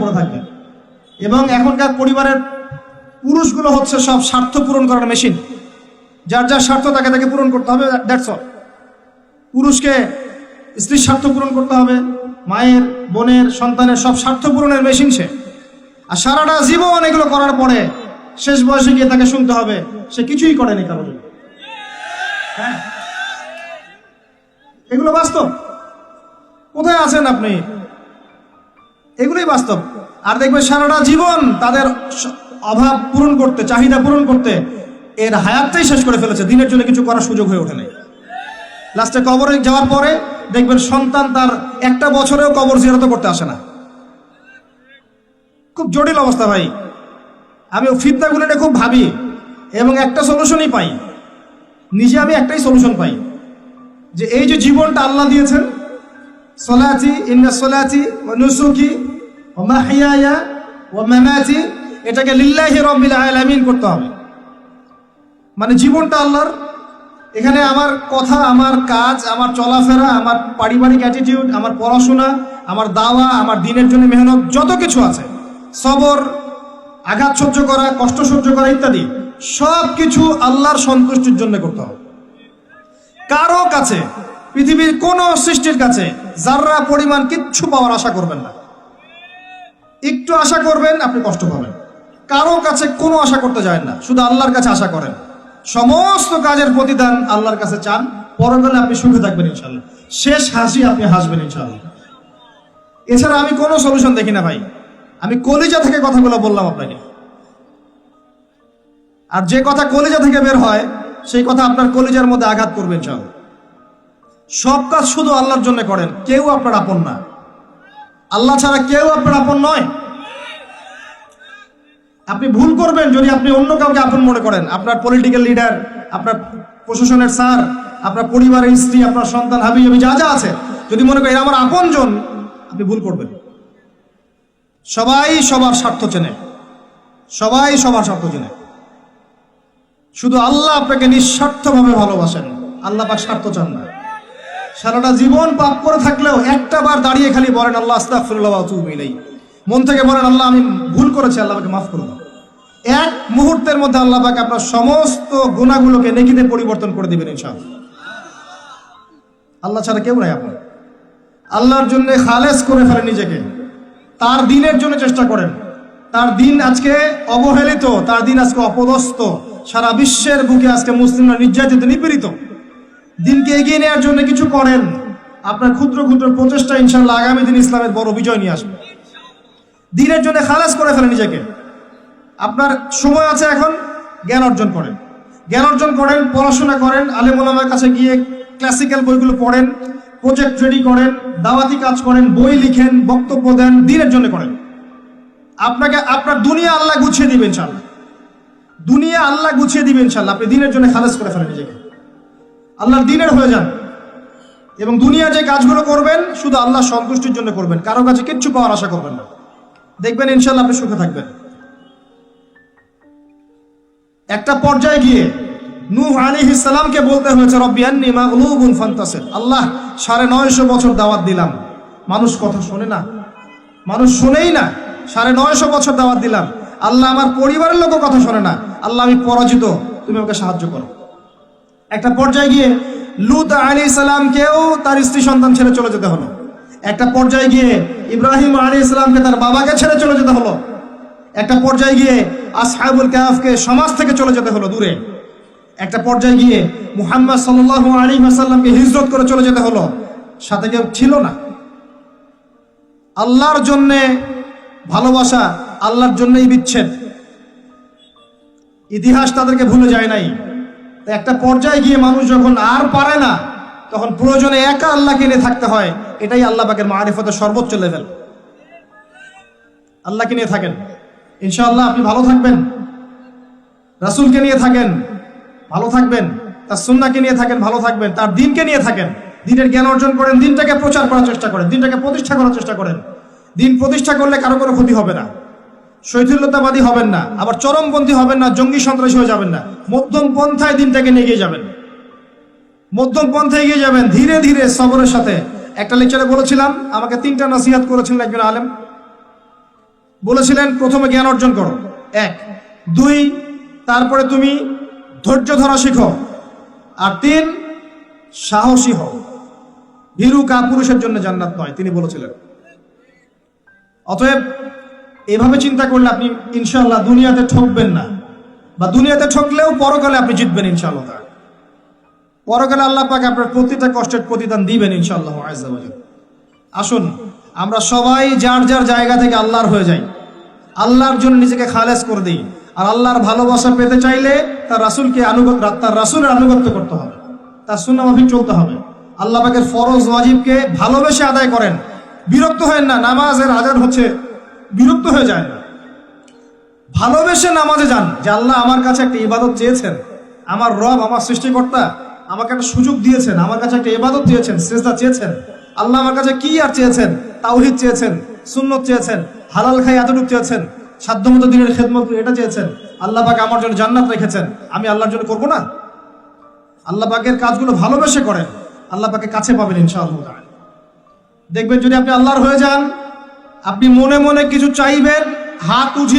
পড়ে থাকবে এবং এখনকার পরিবারের পুরুষগুলো হচ্ছে সব স্বার্থ পূরণ করার মেশিন যার যার স্বার্থ তাকে তাকে পূরণ করতে হবে দ্যাটস অল পুরুষকে স্ত্রীর স্বার্থ পূরণ করতে হবে, মায়ের, বোনের, সন্তানের সব স্বার্থ পূরণের মেশিন সে। আর সারাটা জীবন এগুলো করার পরে শেষ বয়সে গিয়ে তাকে শুনতে হবে, সে কিছুই করেনি কারও জন্য। হ্যাঁ? এগুলো বাস্তব। কোথায় আছেন আপনি? এগুলোই বাস্তব। আর দেখবেন সারাটা জীবন তাদের অভাব পূরণ করতে, চাহিদা পূরণ করতে এর হায়াতটাই শেষ করে ফেলেছে। দিনের জন্য কিছু করার সুযোগ হয়ে ওঠে নাই। লাস্টে কবরে যাওয়ার পরে দেখবেন সন্তান তার একটা বছরেও কবর জিয়ারত করতে আসে না। খুব জটিল অবস্থা ভাই। আমি ফিতনাগুলো নিয়ে খুব ভাবি এবং একটা সলিউশনই পাই। নিজে আমি একটাই সলিউশন পাই। যে এই যে জীবনটা আল্লাহ দিয়েছেন সলাচি ইন্না সলাচি নুসুকি ও ও এটাকে লিল্লাহি রব্বিল আলামিন করতে হবে। মানে জীবনটা আল্লাহর। এখানে আমার কথা, আমার কাজ, আমার চলাফেরা, আমার পারিবারিক অ্যাটিটিউড আমার পড়াশোনা, আমার দাওয়া, আমার দিনের জন্য মেহনত, যত কিছু আছে, সবর, আঘাত সহ্য করা, কষ্ট সহ্য করা ইত্যাদি সব কিছু আল্লাহর সন্তুষ্টির জন্য করতে হবে। কারও কাছে, পৃথিবীর কোন সৃষ্টির কাছে, যাররা পরিমাণ কিচ্ছু পাওয়ার আশা করবেন না। একটু আশা করবেন, আপনি কষ্ট পাবেন। কারও কাছে কোনো আশা করতে যায় না, শুধু আল্লাহর কাছে আশা করেন। সমস্ত কাজের প্রতিদান আল্লাহর কাছে চান, পরকালে আপনি সুখে থাকবেন ইনশাল্লাহ শেষ হাসি আপনি হাসবেন ইনশাল্লাহ এছাড়া আমি কোনো সলিউশন দেখি না ভাই। আমি কলিজা থেকে কথাগুলো বললাম আপনাকে। আর যে কথা কলিজা থেকে বের হয়, সেই কথা আপনার কলিজার মধ্যে আঘাত করবেন ইনশাল্লাহ সব কাজ শুধু আল্লাহর জন্য করেন, কেউ আপনার আপন না। আল্লাহ ছাড়া কেউ আপনার আপন নয়। আপনি ভুল করবেন যদি আপনি অন্য কাউকে আপন মনে করেন। আপনার পলিটিক্যাল লিডার আপনার প্রশাসনের স্যার আপনার পরিবারের স্ত্রী, আপনার সন্তান হাবি হাবি যা যা আছে, যদি মনে করেন আমার আপনজন, আপনি ভুল করবেন। সবাই সবার স্বার্থ চেনে। সবাই সবার স্বার্থ চেনে। শুধু আল্লাহ আপনাকে নিঃস্বার্থভাবে ভালোবাসেন। আল্লাহ পাক স্বার্থ চান না। সারাটা জীবন পাপ করে থাকলেও একটা বার দাঁড়িয়ে খালি বলেন, আল্লাহ আস্তাগফিরুল্লাহ ওয়া মন থেকে বলেন, আল্লাহ, আমি ভুল করেছি, আল্লাহ মাফ করে দাও। এক মুহূর্তের মধ্যে আল্লাহ আপনার সমস্ত গুণাগুলোকে নেকিতে পরিবর্তন করে দিবেন, ইনশাআল্লাহ। আল্লাহ ছাড়া কেউ নাই আপনার আল্লাহর জন্য খালেস করে ফেলেন নিজেকে। তার দিনের জন্য চেষ্টা করেন। তার দিন আজকে অবহেলিত, তার দিন আজকে অপদস্থ। সারা বিশ্বের বুকে আজকে মুসলিমরা নির্যাতিত, নিপীড়িত। দিনকে এগিয়ে নেওয়ার জন্য কিছু করেন। আপনার ক্ষুদ্র ক্ষুদ্র প্রচেষ্টা ইনশাল্লাহ আগামী দিন ইসলামের বড় বিজয় নিয়ে আসবে। দিনের জন্য খালাস করে ফেলেন নিজেকে। আপনার সময় আছে এখন, জ্ঞান অর্জন করেন। জ্ঞান অর্জন করেন, পড়াশোনা করেন আলেমুলামার কাছে গিয়ে ক্লাসিক্যাল বইগুলো পড়েন প্রজেক্ট রেডি করেন, দাওয়াতি কাজ করেন, বই লিখেন, বক্তব্য দেন, দিনের জন্য করেন। আপনাকে, আপনার দুনিয়া আল্লাহ গুছিয়ে দিবেন ইনশাল্লাহ দুনিয়া আল্লাহ গুছিয়ে দিবেন ইনশাল্লাহ আপনি দিনের জন্য খালাস করে ফেলেন নিজেকে। আল্লাহর দিনের হয়ে যান। এবং দুনিয়া যে কাজগুলো করবেন, শুধু আল্লাহ সন্তুষ্টির জন্য করবেন। কারও কাছে কিচ্ছু পাওয়ার আশা করবেন না। দেখবেন ইনশাল্লাহ আপনি সুখে থাকবেন। একটা পর্যায়ে গিয়ে নূহ আলাইহিস সালামকে বলতে হয়েছে আল্লাহ, সাড়ে নয়শো বছর দাওয়াত দিলাম। মানুষ কথা শোনে না। মানুষ শোনেই না, সাড়ে নয়শো বছর দাওয়াত দিলাম। আল্লাহ আমার পরিবারের লোকও কথা শোনে না। আল্লাহ, আমি পরাজিত। তুমি আমাকে সাহায্য করো। একটা পর্যায়ে গিয়ে লুত আলী সালামকেও তার স্ত্রী সন্তান ছেড়ে চলে যেতে হলো। একটা পর্যায়ে গিয়ে ইব্রাহিম আলী ইসলামকে তার বাবাকে ছেড়ে চলে যেতে হলো। একটা পর্যায়ে গিয়ে আসহাবুল কাহাফকে সমাজ থেকে চলে যেতে হলো দূরে। একটা পর্যায়ে গিয়ে মুহাম্মদ সাল্লাহ আলী আসাল্লামকে হিজরত করে চলে যেতে হলো। সাথে কেউ ছিল না। আল্লাহর জন্যে ভালোবাসা, আল্লাহর জন্যই বিচ্ছেদ। ইতিহাস তাদেরকে ভুলে যায় নাই। একটা পর্যায়ে গিয়ে মানুষ যখন আর পারে না, তখন প্রয়োজনে একা আল্লাহকে নিয়ে থাকতে হয়। এটাই আল্লাহ পাকের মারিফতের সর্বোচ্চ লেভেল আল্লাহকে নিয়ে থাকেন। ইনশাআল্লাহ আপনি ভালো থাকবেন। রাসূলকে নিয়ে থাকেন, ভালো থাকবেন। তার সুন্নাকে নিয়ে থাকেন, ভালো থাকবেন। তার দিনকে নিয়ে থাকেন। দিনের জ্ঞান অর্জন করেন, দিনটাকে প্রচার করার চেষ্টা করেন, দিনটাকে প্রতিষ্ঠা করার চেষ্টা করেন। দিন প্রতিষ্ঠা করলে কারও কোনো ক্ষতি হবে না। শৈথিল্যতাবাদী হবেন না, আবার চরমপন্থী হবেন না, জঙ্গি সন্ত্রাসী হয়ে যাবেন না। মধ্যম পন্থায় দিনটাকে নিয়ে গিয়ে যাবেন। মধ্যম পন্থায় এগিয়ে যাবেন, ধীরে ধীরে সবরের সাথে। একটা লেকচারে বলেছিলাম, আমাকে তিনটা নসিহাত করেছিলেন একজন আলেম। বলেছিলেন, প্রথমে জ্ঞান অর্জন করো। এক। দুই, তারপরে তুমি ধৈর্য ধরা শিখো। আর তিন, সাহসী হও। ভীরু কাপুরুষের জন্য জান্নাত নয়, তিনি বলেছিলেন। অতএব এভাবে চিন্তা করলে আপনি ইনশাল্লাহ দুনিয়াতে ঠকবেন না। বা দুনিয়াতে ঠকলেও পরকালে আপনি জিতবেন ইনশাআল্লাহ। পরকালে আল্লাহ পাক আপনার প্রতিটা কষ্টের প্রতিদান দিবেন ইনশাআল্লাহ আসুন, আমরা সবাই যার যার জায়গা থেকে আল্লাহর হয়ে যাই। আল্লাহর জন্য নিজেকে খালেজ করে দিই। আর আল্লাহর ভালোবাসা পেতে চাইলে তার রাসুলকে আনুগত, তার রাসুলের আনুগত্য করতে হবে। তার সুন্নাহ মাফিক চলতে হবে। আল্লাহ পাকের ফরজ ওয়াজিবকে ভালোবেসে আদায় করেন। বিরক্ত হয় না, নামাজের আজান হচ্ছে বিরক্ত হয়ে যায় না। ভালোবেসে নামাজে যান, যে আল্লাহ আমার কাছে একটা ইবাদত চেয়েছেন। আমার রব, আমার সৃষ্টিকর্তা আমাকে একটা সুযোগ দিয়েছেন, আমার কাছে একটা ইবাদত দিয়েছেন শ্রেষ্ঠা চেয়েছেন। আল্লাহ আমার কাছে কি আর চেয়েছেন? তাওহিদ চেয়েছেন, সুন্নত চেয়েছেন, হালাল খাই এতটুকু চেয়েছেন, সাধ্যমতো দিনের খেদমত এটা চেয়েছেন। আল্লাহ পাকে আমার জন্য জান্নাত রেখেছেন, আমি আল্লাহর জন্য করব না? আল্লাহ পাকের কাজগুলো ভালোবেসে করেন, আল্লাহ পাকে কাছে পাবেন ইনশাআল্লাহ। দেখবেন যদি আপনি আল্লাহর হয়ে যান আপনি মনে মনে কিছু চাইবেন? হাত উঠিয়ে